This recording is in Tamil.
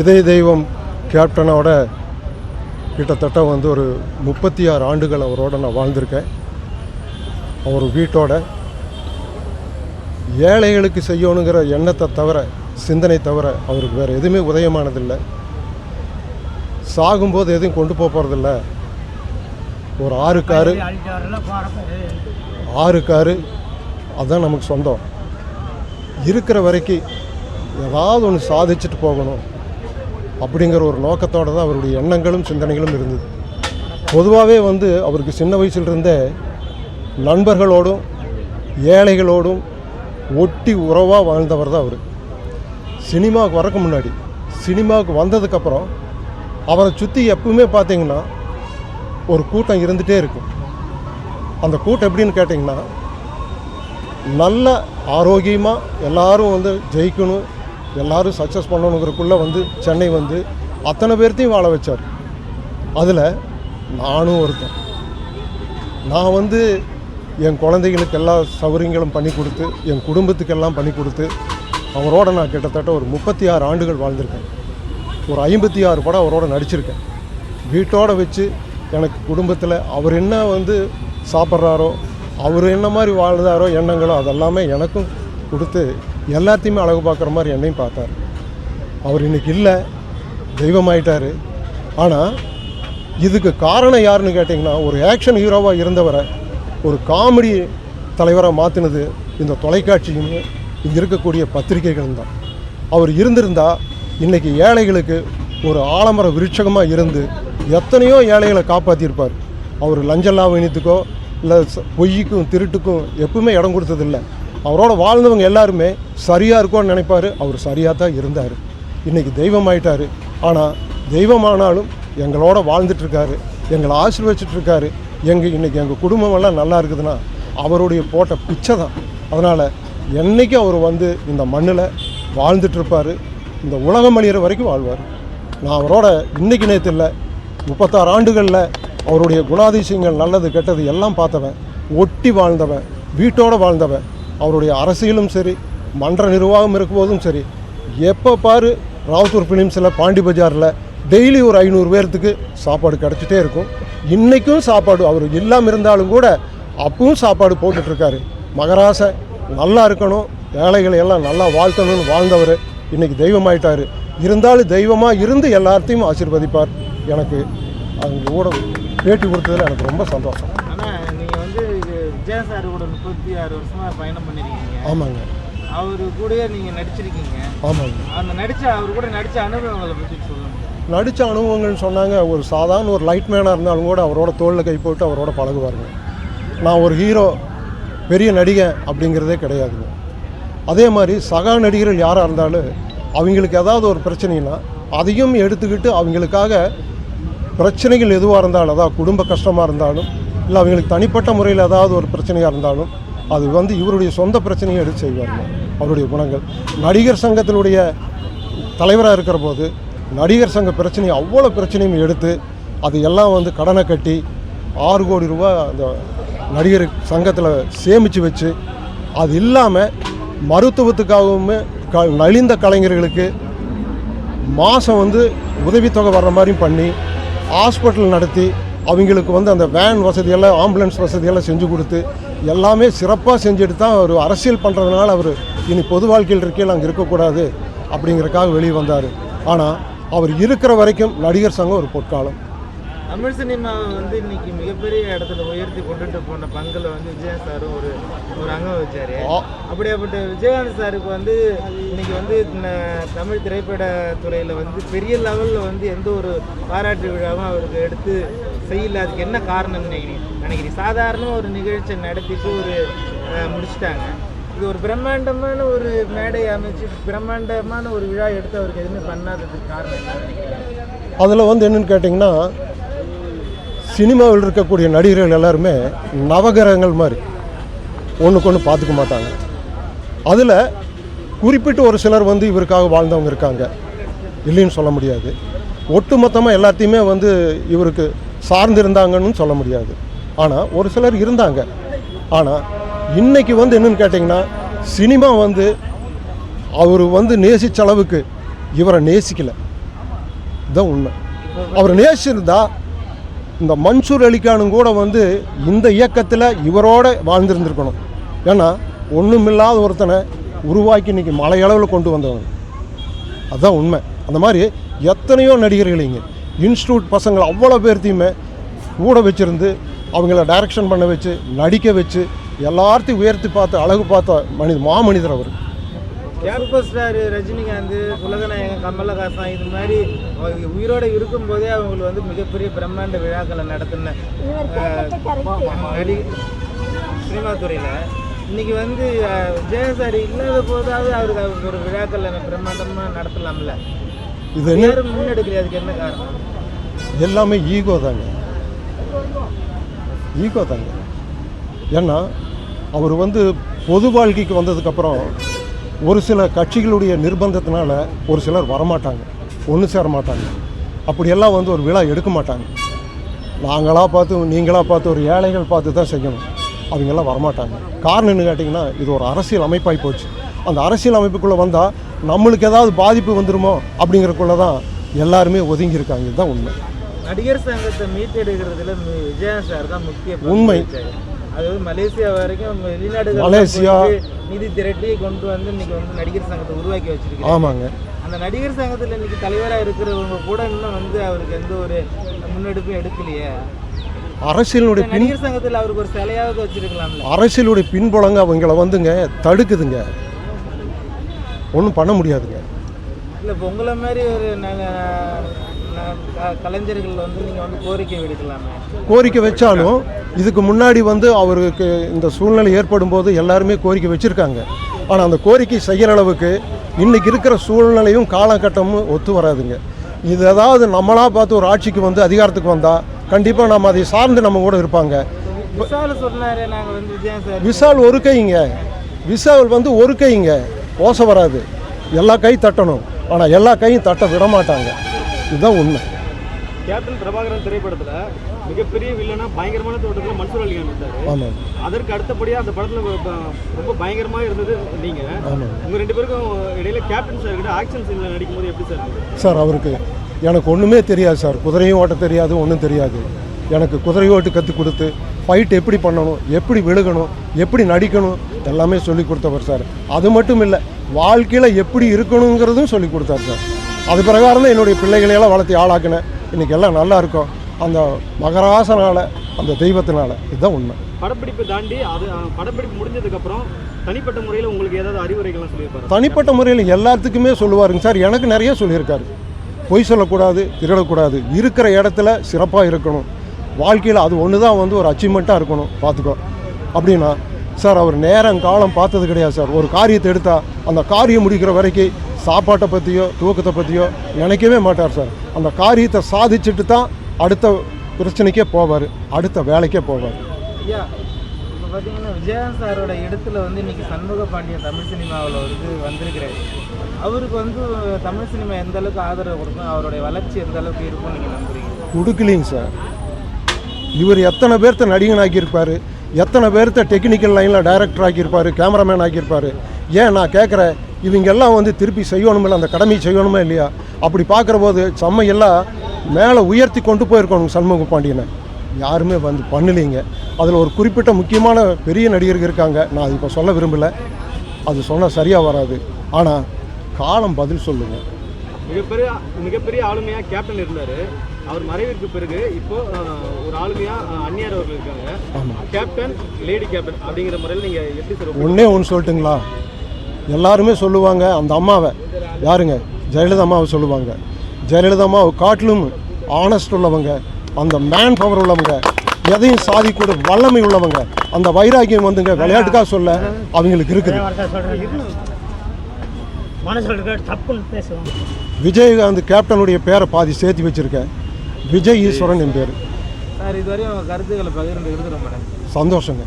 இதய தெய்வம் கேப்டனோட கிட்டத்தட்ட வந்து ஒரு முப்பத்தி ஆறு ஆண்டுகள் அவரோட நான் வாழ்ந்திருக்கேன். அவர் வீட்டோட ஏழைகளுக்கு செய்யணுங்கிற எண்ணத்தை தவிர சிந்தனை தவிர அவருக்கு வேறு எதுவுமே உதயமானதில்லை. சாகும்போது எதையும் கொண்டு போக போகிறதில்ல ஒரு ஆறு காரு ஆறு காரு அதுதான் நமக்கு சொந்தம். இருக்கிற வரைக்கும் ஏதாவது ஒன்று சாதிச்சுட்டு போகணும். அப்படிங்கிற ஒரு நோக்கத்தோடு தான் அவருடைய எண்ணங்களும் சிந்தனைகளும் இருந்தது. பொதுவாகவே வந்து அவருக்கு சின்ன வயசுலேருந்தே நண்பர்களோடும் ஏழைகளோடும் ஒட்டி உறவாக வாழ்ந்தவர் தான் அவர். சினிமாவுக்கு வரக்கு முன்னாடி சினிமாவுக்கு வந்ததுக்கப்புறம் அவரை சுற்றி எப்பவுமே பார்த்தீங்கன்னா ஒரு கூட்டம் இருந்துகிட்டே இருக்கும். அந்த கூட்டம் எப்படின்னு கேட்டிங்கன்னா நல்ல ஆரோக்கியமாக எல்லோரும் வந்து ஜெயிக்கணும் எல்லாரும் சக்ஸஸ் பண்ணணுங்கிறக்குள்ளே வந்து சென்னை வந்து அத்தனை பேர்த்தையும் வாழ வச்சார். அதில் நானும் ஒருத்தன். நான் வந்து என் குழந்தைகளுக்கு எல்லா சௌகரியங்களும் பண்ணி கொடுத்து என் குடும்பத்துக்கெல்லாம் பண்ணி கொடுத்து அவரோட நான் கிட்டத்தட்ட ஒரு முப்பத்தி ஆறு ஆண்டுகள் வாழ்ந்திருக்கேன். ஒரு ஐம்பத்தி ஆறு படம் அவரோட நடிச்சிருக்கேன். வீட்டோடு வச்சு எனக்கு குடும்பத்தில் அவர் என்ன வந்து சாப்பிட்றாரோ அவர் என்ன மாதிரி வாழ்ந்தாரோ எண்ணங்களோ அதெல்லாமே எனக்கும் கொடுத்து எல்லாத்தையுமே அழகு பார்க்குற மாதிரி என்னையும் பார்த்தார். அவர் இன்னைக்கு இல்லை தெய்வமாயிட்டார். ஆனால் இதுக்கு காரணம் யாருன்னு கேட்டிங்கன்னா ஒரு ஆக்ஷன் ஹீரோவாக இருந்தவரை ஒரு காமெடி தலைவராக மாற்றினது இந்த தொலைக்காட்சியும் இங்கே இருக்கக்கூடிய பத்திரிகைகளும் தான். அவர் இருந்திருந்தால் இன்றைக்கி ஏழைகளுக்கு ஒரு ஆலமர விருட்சகமாக இருந்து எத்தனையோ ஏழைகளை காப்பாற்றியிருப்பார் அவர் லஞ்ச இணைத்துக்கோ இல்லை பொய்க்கும் திருட்டுக்கும் எப்பவுமே இடம் கொடுத்ததில்ல. அவரோட வாழ்ந்தவங்க எல்லாருமே சரியாக இருக்கும்னு நினைப்பார். அவர் சரியாக தான் இருந்தார். இன்றைக்கி தெய்வம் ஆயிட்டார். ஆனால் தெய்வமானாலும் எங்களோட வாழ்ந்துட்டுருக்காரு. எங்களை ஆசீர்வச்சிட்ருக்காரு எங்கள் இன்றைக்கி எங்கள் குடும்பமெல்லாம் நல்லா இருக்குதுன்னா அவருடைய போட்ட பிச்சை தான். அதனால் என்றைக்கும் அவர் வந்து இந்த மண்ணில் வாழ்ந்துட்டுருப்பார் இந்த உலகம் அழியிற வரைக்கும் வாழ்வார். நான் அவரோட இன்னைக்கு நேற்று இல்லை முப்பத்தாறு ஆண்டுகளில் அவருடைய குணாதிசயங்கள் நல்லது கெட்டது எல்லாம் பார்த்தவன் ஒட்டி வாழ்ந்தவன் வீட்டோட வாழ்ந்தவன் அவருடைய அரசியலும் சரி மன்ற நிர்வாகம் இருக்கும்போதும் சரி எப்போ பாரு ராவுத்தூர் ஃபிலிம்ஸில் பாண்டி பஜாரில் டெய்லி ஒரு ஐநூறு பேர்த்துக்கு சாப்பாடு கிடச்சிட்டே இருக்கும். இன்றைக்கும் சாப்பாடு அவர் இல்லாமல் இருந்தாலும் கூட அப்பவும் சாப்பாடு போட்டுட்ருக்காரு. மகராசை நல்லா இருக்கணும் ஏழைகளை எல்லாம் நல்லா வாழ்த்தணும்னு வாழ்ந்தவர் இன்றைக்கி தெய்வமாயிட்டார். இருந்தாலும் தெய்வமாக இருந்து எல்லாத்தையும் ஆசீர்வதிப்பார். எனக்கு அவங்க கூட பேட்டி கொடுத்ததில் எனக்கு ரொம்ப சந்தோஷம் ஆனால் நீங்கள் வந்து இது விஜயா சார் கூட முப்பத்தி ஆறு வருஷமா பயணம் பண்ணிருக்கீங்க. ஆமாங்க. அவரு கூடயே நீங்கள் நடிச்சிருக்கீங்க. ஆமாங்க. அந்த நடிச்ச அவர் கூட நடிச்ச அனுபவங்களை பற்றி சொல்லுங்க. நடித்த அனுபவங்கள்னு சொன்னாங்க ஒரு சாதாரண ஒரு லைட் மேனாக இருந்தாலும் கூட அவரோட தோளில் கை போட்டு அவரோட பழகுவாருங்க. நான் ஒரு ஹீரோ பெரிய நடிகன் அப்படிங்கிறதே கிடையாதுங்க. அதே மாதிரி சகா நடிகர்கள் யாராக இருந்தாலும் அவங்களுக்கு ஏதாவது ஒரு பிரச்சனைனா அதையும் எடுத்துக்கிட்டு அவங்களுக்காக பிரச்சனைகள் எதுவாக இருந்தாலும் அதாவது குடும்ப கஷ்டமாக இருந்தாலும் இல்லை அவங்களுக்கு தனிப்பட்ட முறையில் ஏதாவது ஒரு பிரச்சனையாக இருந்தாலும் அது வந்து இவருடைய சொந்த பிரச்சனையை எடுத்து செய்வாருங்க அவருடைய குணங்கள். நடிகர் சங்கத்தினுடைய தலைவராக இருக்கிற போது நடிகர் சங்க பிரச்சனையை அவ்வளோ பிரச்சனையும் எடுத்து அது எல்லாம் வந்து கடனை கட்டி ஆறு கோடி ரூபா அந்த நடிகர் சங்கத்தில் சேமித்து வச்சு அது இல்லாமல் மருத்துவத்துக்காகவுமே க நலிந்த கலைஞர்களுக்கு மாதம் வந்து உதவித்தொகை வர்ற மாதிரியும் பண்ணி ஹாஸ்பிட்டல் நடத்தி அவங்களுக்கு வந்து அந்த வேன் வசதியெல்லாம் ஆம்புலன்ஸ் வசதியெல்லாம் செஞ்சு கொடுத்து எல்லாமே சிறப்பாக செஞ்சுட்டு தான் அவர் அரசியல் பண்ணுறதுனால அவர் இனி பொது வாழ்க்கையில் இருக்கையில் அங்கே இருக்கக்கூடாது அப்படிங்கிறக்காக வெளியே வந்தார். ஆனால் அவர் இருக்கிற வரைக்கும் நடிகர் சங்கம் ஒரு பொற்காலம். தமிழ் சினிமாவை வந்து இன்னைக்கு மிகப்பெரிய இடத்துல உயர்த்தி கொண்டுட்டு போன பங்கில் வந்து விஜயகாந்த் சாரும் ஒரு ஒரு அங்கம் வச்சாரு. அப்படியாப்பட்ட விஜயகாந்த் சாருக்கு வந்து இன்னைக்கு வந்து தமிழ் திரைப்பட துறையில் வந்து பெரிய லெவலில் வந்து எந்த ஒரு பாராட்டு விழாவும் அவருக்கு எடுத்து செய்யல அதுக்கு என்ன காரணம்னு நினைக்கிறீங்க? நினைக்கிறீங்க? சாதாரண ஒரு நிகழ்ச்சியை நடத்திட்டு ஒரு முடிச்சிட்டாங்க. இது ஒரு பிரம்மாண்டமான ஒரு மேடை அமைச்சு பிரம்மாண்டமான ஒரு விழா எடுத்து அவருக்கு எதுவுமே பண்ணாததுக்கு காரணம் அதில் வந்து என்னன்னு கேட்டிங்கன்னா சினிமாவில் இருக்கக்கூடிய நடிகர்கள் எல்லாருமே நவகிரகங்கள் மாதிரி ஒன்றுக்கு ஒன்று பார்த்துக்க மாட்டாங்க. அதில் குறிப்பிட்டு ஒரு சிலர் வந்து இவருக்காக வாழ்ந்தவங்க இருக்காங்க. இல்லைன்னு சொல்ல முடியாது. ஒட்டுமொத்தமாக எல்லாத்தையுமே வந்து இவருக்கு சார்ந்து இருந்தாங்கன்னு சொல்ல முடியாது. ஆனால் ஒரு சிலர் இருந்தாங்க. ஆனால் இன்றைக்கி வந்து என்னென்னு கேட்டிங்கன்னா சினிமா வந்து அவர் வந்து நேசித்த அளவுக்கு இவரை நேசிக்கலை. இதுதான் உண்மை. அவர் நேசிருந்தா இந்த மன்சூர் அலிகானும் கூட வந்து இந்த இயக்கத்தில் இவரோட வாழ்ந்திருந்திருக்கணும். ஏன்னா ஒன்றுமில்லாத ஒருத்தனை உருவாக்கி இன்னைக்கு மலையளவில் கொண்டு வந்தவங்க. அதுதான் உண்மை. அந்த மாதிரி எத்தனையோ நடிகர்கள் இங்கே. இன்ஸ்டியூட் பசங்களை அவ்வளோ பேர்த்தையுமே கூட வச்சுருந்து அவங்கள டைரக்ஷன் பண்ண வச்சு நடிக்க வச்சு எல்லாத்தையும் உயர்த்தி பார்த்து அழகு பார்த்த மனித மாமனிதர் அவர். சூப்பர் ஸ்டார் ரஜினிகாந்த் உலகநாயகன் கமலஹாசன் இது மாதிரி அவங்க உயிரோட இருக்கும்போதே அவங்களுக்கு வந்து மிகப்பெரிய பிரம்மாண்ட விழாக்களை நடத்தின சினிமா துறையில் இன்னைக்கு வந்து ஜெயசாரி சார் இல்லாத போதாவது அவருக்கு அவருக்கு ஒரு விழாக்கள் பிரம்மாண்டமாக நடத்தலாம்ல? இது என்ன? எல்லாமே ஈகோ தாங்க. ஈகோ தாங்க. ஏன்னா அவர் வந்து பொது வாழ்க்கைக்கு வந்ததுக்கப்புறம் ஒரு சில கட்சிகளுடைய நிர்பந்தத்தினால ஒரு சிலர் வரமாட்டாங்க. ஒன்று சேர மாட்டாங்க. அப்படியெல்லாம் வந்து ஒரு விழா எடுக்க மாட்டாங்க. நாங்களாக பார்த்து நீங்களாக பார்த்து ஒரு ஏழைகள் பார்த்து தான் செய்யணும். அவங்கெல்லாம் வரமாட்டாங்க. காரணம் என்ன கேட்டிங்கன்னா இது ஒரு அரசியல் அமைப்பாகி போச்சு. அந்த அரசியல் அமைப்புக்குள்ளே வந்தால் நம்மளுக்கு ஏதாவது பாதிப்பு வந்துருமோ அப்படிங்கிறக்குள்ள தான் எல்லாருமே ஒதுங்கி இருக்காங்க இதுதான் உண்மை. நடிகர் சங்கத்தை மீட்டெடுக்கிறதுல விஜயன் சார் தான் முக்கிய உண்மை. அதாவது மலேசியா வரைக்கும் வெளிநாடுகள் மலேசியா. நிதி திரட்டி கொண்டு வந்து இன்னைக்கு வந்து நடிகர் சங்கத்தை உருவாக்கி வச்சிருக்காங்க. ஆமாங்க. அந்த நடிகர் சங்கத்தில் இன்னைக்கு தலைவராக இருக்கிறவங்க கூட இன்னும் வந்து அவருக்கு எந்த ஒரு முன்னெடுப்பும் எடுக்கலையே. அரசியலுடைய பின் நடிகர் சங்கத்தில் அவருக்கு ஒரு சிலையாவது வச்சிருக்கலாம்ல. அரசியலுடைய பின்புலங்க அவங்கள வந்துங்க தடுக்குதுங்க. ஒன்றும் பண்ண முடியாதுங்க. இல்லை இப்போ உங்களை மாதிரி ஒரு கலைஞர்கள் வந்து நீங்கள் வந்து கோரிக்கை விடுக்கலாமே? கோரிக்கை வச்சாலும் இதுக்கு முன்னாடி வந்து அவருக்கு இந்த சூழ்நிலை ஏற்படும் போது எல்லாருமே கோரிக்கை வச்சுருக்காங்க. ஆனால் அந்த கோரிக்கை செய்கிற அளவுக்கு இன்றைக்கி இருக்கிற சூழ்நிலையும் காலகட்டமும் ஒத்து வராதுங்க. இது ஏதாவது நம்மளாக பார்த்து ஒரு ஆட்சிக்கு வந்து அதிகாரத்துக்கு வந்தால் கண்டிப்பாக நம்ம அதை சார்ந்து நம்ம கூட இருப்பாங்க. விசால ஒரு கைங்க. விசால் வந்து ஒரு கைங்க. ஓசை வராது. எல்லா கை தட்டணும். ஆனால் எல்லா கையும் தட்ட விட மாட்டாங்க இதுதான் உண்மை. கேப்டன் பிரபாகரன் திரைப்படத்துல மிகப்பெரிய வில்லனா பயங்கரமான தோட்டத்தில் மன்சூர் அலிகான் இருந்தாரு ஆமாம் அதற்கு அடுத்தபடியா அந்த படத்துல ரொம்ப பயங்கரமா இருந்தது நீங்க. ஆமாம் உங்க ரெண்டு பேருக்கும் இடையில கேப்டன் சார் கிட்ட ஆக்ஷன் சீன்ல நடிக்கும் போது எப்படி சார்? சார் அவருக்கு எனக்கு ஒன்றுமே தெரியாது சார் குதிரையும் ஓட்ட தெரியாது ஒன்றும் தெரியாது. எனக்கு குதிரை ஓட்டு கற்றுக் கொடுத்து ஃபைட் எப்படி பண்ணணும் எப்படி விழுகணும் எப்படி நடிக்கணும் எல்லாமே சொல்லி கொடுத்தவர் சார். அது மட்டும் இல்லை வாழ்க்கையில் எப்படி இருக்கணுங்கிறதும் சொல்லி கொடுத்தாரு சார். அது பிரகாரம் தான் என்னுடைய பிள்ளைகளையெல்லாம் வளர்த்தி ஆளாக்கினேன். இன்றைக்கி எல்லாம் நல்லா இருக்கும். அந்த மகராசனால அந்த தெய்வத்தினால இதுதான் உண்மை. படப்பிடிப்பு தாண்டி அது படப்பிடிப்பு முடிஞ்சதுக்கு அப்புறம் தனிப்பட்ட முறையில் உங்களுக்கு ஏதாவது அறிவுரைகள்லாம் சொல்லியிருப்பாரு? தனிப்பட்ட முறையில் எல்லாத்துக்குமே சொல்லுவாருங்க சார். எனக்கு நிறைய சொல்லியிருக்காரு. பொய் சொல்லக்கூடாது திருடக்கூடாது. இருக்கிற இடத்துல சிறப்பாக இருக்கணும். வாழ்க்கையில் அது ஒன்று தான் வந்து ஒரு அச்சீவ்மெண்ட்டாக இருக்கணும். பார்த்துக்கோ. அப்படின்னா சார் அவர் நேரம் காலம் பார்த்தது கிடையாது சார். ஒரு காரியத்தை எடுத்தால் அந்த காரியம் முடிக்கிற வரைக்கும் சாப்பாட்டை பற்றியோ தூக்கத்தை பற்றியோ நினைக்கவே மாட்டார் சார். அந்த காரியத்தை சாதிச்சுட்டு தான் அடுத்த பிரச்சனைக்கே போவார். அடுத்த வேலைக்கே போவார். பார்த்தீங்கன்னா விஜயகாந்த் சாரோட இடத்துல வந்து இன்னைக்கு சண்முக பாண்டியன் தமிழ் சினிமாவில் வந்து வந்திருக்கிறாரு. அவருக்கு வந்து தமிழ் சினிமா எந்த அளவுக்கு ஆதரவு கொடுக்கும்? அவருடைய வளர்ச்சி எந்த அளவுக்கு இருக்கும் நீங்கள் நம்புறீங்க? கொடுக்கலிங்க சார். இவர் எத்தனை பேர்த்த நடிகன் ஆக்கியிருப்பார்? எத்தனை பேர்த்த டெக்னிக்கல் லைனில் டைரக்டர் ஆக்கியிருப்பார்? கேமராமேன் ஆக்கியிருப்பார்? ஏன் நான் கேட்குறேன் இவங்கெல்லாம் வந்து திருப்பி செய்யணுமில்ல அந்த கடமை செய்யணுமா இல்லையா? அப்படி பார்க்குற போது செம்மையெல்லாம் மேலே உயர்த்தி கொண்டு போயிருக்கணும் சண்முக பாண்டியனை. யாருமே வந்து பண்ணலைங்க. அதில் ஒரு குறிப்பிட்ட முக்கியமான பெரிய நடிகர்கள் இருக்காங்க. நான் அது இப்போ சொல்ல விரும்பலை. அது சொன்னால் சரியாக வராது. ஆனால் காலம் பதில் சொல்லுங்கள் மிகப்பெரிய மிகப்பெரிய ஆளுமையாக கேப்டன் இருந்தார். அவர் மறைவிற்கு பிறகு இப்போ ஒரு ஆளுமையா அந்நியார் அவர்கள் இருக்காங்க. கேப்டன் லேடி கேப்டன் அப்படிங்கிற முறையில் நீங்க எப்படி சார் ஒன்றே ஒன்று சொல்லட்டுங்களா? எல்லாருமே சொல்லுவாங்க அந்த அம்மாவை. யாருங்க? ஜெயலலிதா அம்மாவை சொல்லுவாங்க. ஜெயலலிதா அம்மாவை காட்டிலும் ஆனஸ்ட் உள்ளவங்க அந்த மேன் பவர் உள்ளவங்க எதையும் சாதிக்கூட வல்லமை உள்ளவங்க அந்த வைராக்கியம் வந்துங்க விளையாட்டுக்காக சொல்ல அவங்களுக்கு இருக்குது. விஜயகாந்த் கேப்டனுடைய பேரை பாதி சேர்த்து வச்சுருக்கேன். விஜய் ஈஸ்வரன் என் பேர். சார் இதுவரையும் கருத்துக்களை பகிர்ந்துக்கிறது ரொம்ப சந்தோஷங்க.